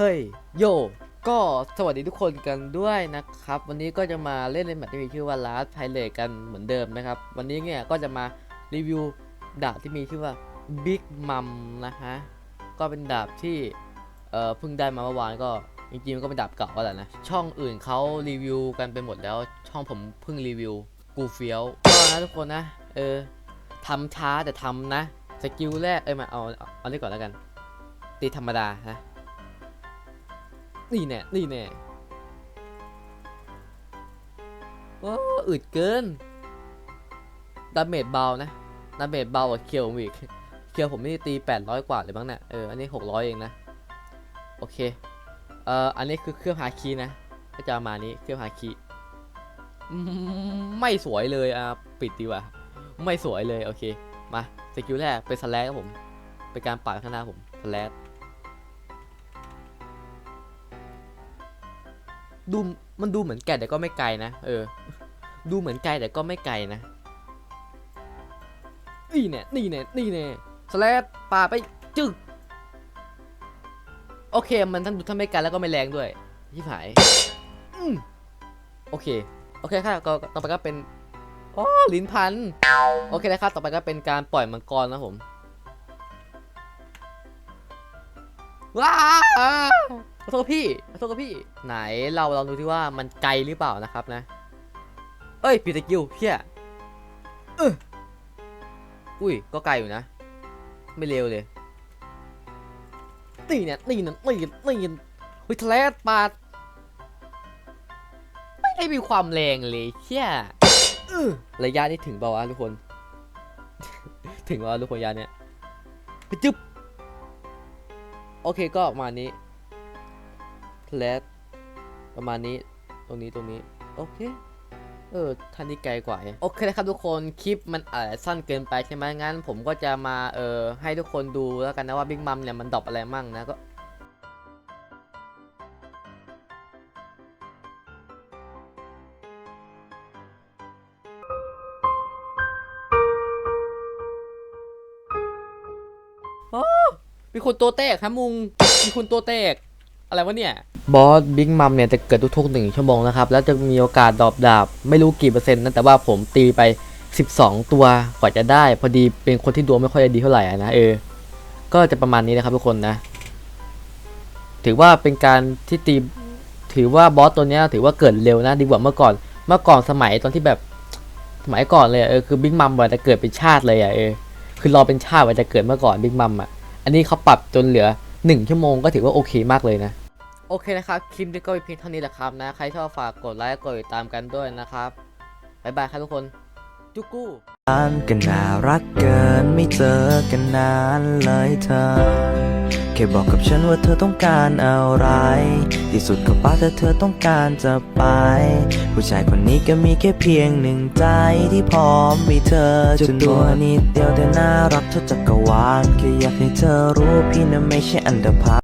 เฮ้ยโยก็สวัสดีทุกคนกันด้วยนะครับ วันนี้ก็จะมาเล่นในแมปที่มีชื่อว่า Last Pilot กันเหมือนเดิมนะครับ วันนี้เนี่ยก็จะมารีวิวดาบที่มีชื่อว่า Big Mom นะฮะ ก็เป็นดาบที่เอ่อเพิ่งได้มาเมื่อวานก็จริงๆมันก็เป็นดาบเก่าก็แหละนะ ช่องอื่นเขารีวิวกันไปหมดแล้วช่องผมเพิ่งรีวิวกูเฟียวก็นะทุกคนนะเออทำช้าแต่ทำนะสกิลแรกเอ้ยมาเอาเอาเอานี้ก่อนแล้วกัน ตีธรรมดานะ นี่แน่นี่แน่โอ้อึดเกินดาเมจเบานะดาเมจเบากว่าเคียวผมอีกเคียวผมนี่ตี 800 กว่าเลยบ้างเนี่ยเอออันนี้ 600 เองนะ โอเค เอ่ออันนี้คือเครื่องฮาคีนะ ก็จะมานี้เครื่องฮาคีไม่สวยเลยอะปิดดีกว่า ไม่สวยเลย โอเค มาสกิลแรกเป็นสแลกครับผม เป็นการปาดข้างหน้าผมสแลก ดูมันดูเหมือนไกลแต่ก็ไม่ไกลนะ เออ ดูเหมือนไกลแต่ก็ไม่ไกลนะ นี่เนี่ยนี่เนี่ยนี่เนี่ยสแลดปาไปจึกโอเค มันทั้งดูทั้งไม่ไกลแล้วก็ไม่แรงด้วยที่ผายโอเค โอเคครับก็ต่อไปก็เป็นอ๋อลิ้นพัน โอเคนะครับ ต่อไปก็เป็นการปล่อยมังกรนะผม ว้า ขอโทษพี่ขอโทษพี่ ไหนเราลองดูที่ว่ามันไกลหรือเปล่านะครับนะ เอ้ยปิตะกิ้วเพี้ยเอออุ้ยก็ไกลอยู่นะ ไม่เร็วเลยนี่เนี่ยนี่เนี่ยนี่เนี่ยนี่เนี่ยเฮ้ยทะเลปาดไม่ได้มีความแรงเลยเชี่ยระยะนี้ถึงเปล่าวะทุกคน ถึงเปล่าวะทุกคนยะเนี้ยไปจึ๊บโอเคก็ประมาณนี้ แลดประมาณนี้ตรงนี้ตรงนี้ โอเค เออท่านนี้ไกลกว่าโอเคนะครับทุกคนคลิปมันอาจจะสั้นเกินไปใช่ไหมงั้น ผมก็จะมาเออให้ทุกคนดูแล้วกันนะว่าบิ๊กมัมเนี่ยมันดรอปอะไรมั่งนะก็มีคนตัวแตกครับมุง มีคนตัวแตก อะไรวะเนี่ย บอสบิ๊กมัมเนี่ยจะเกิดทุกๆหนึ่งชั่วโมงนะครับ แล้วจะมีโอกาสดรอปดาบ ไม่รู้กี่เปอร์เซ็นต์นะแต่ว่าผมตีไป 12 ตัวกว่าจะได้ พอดีเป็นคนที่ดวงไม่ค่อยดีเท่าไหร่อะนะเออ ก็จะประมาณนี้นะครับทุกคนนะ ถือว่าเป็นการที่ตีถือว่าบอสตัวเนี้ยถือว่าเกิดเร็วนะดีกว่าเมื่อก่อน เมื่อก่อนสมัยตอนที่แบบสมัยก่อนเลยอะเออคือบิ๊กมัมว่าจะเกิดเป็นชาติเลยอะเออคือรอเป็นชาติว่าจะเกิดเมื่อก่อนบิ๊กมัมอะอันนี้เขาปรับจนเหลือ 1 ชั่วโมงก็ถือว่าโอเคมากเลยนะ โอเคนะครับ คลิปนี้ก็เป็นเพียงเท่านี้แหละครับนะ ใครชอบฝากกดไลค์กดติดตามกันด้วยนะครับ บ๊ายบายครับทุกคน จุกกู้านกันน่ารักเกินไม่เจอกันนานเลยเธอ แค่บอกกับฉันว่าเธอต้องการอะไร ที่สุดก็ป้าแต่เธอต้องการจะไป ผู้ชายคนนี้ก็มีแค่เพียงหนึ่งใจที่พร้อมมีเธอจนตัวนิดเดียวแต่น่ารักเท่าจักรวาลแค่อยากให้เธอรู้พี่นั้นไม่ใช่อันดาพา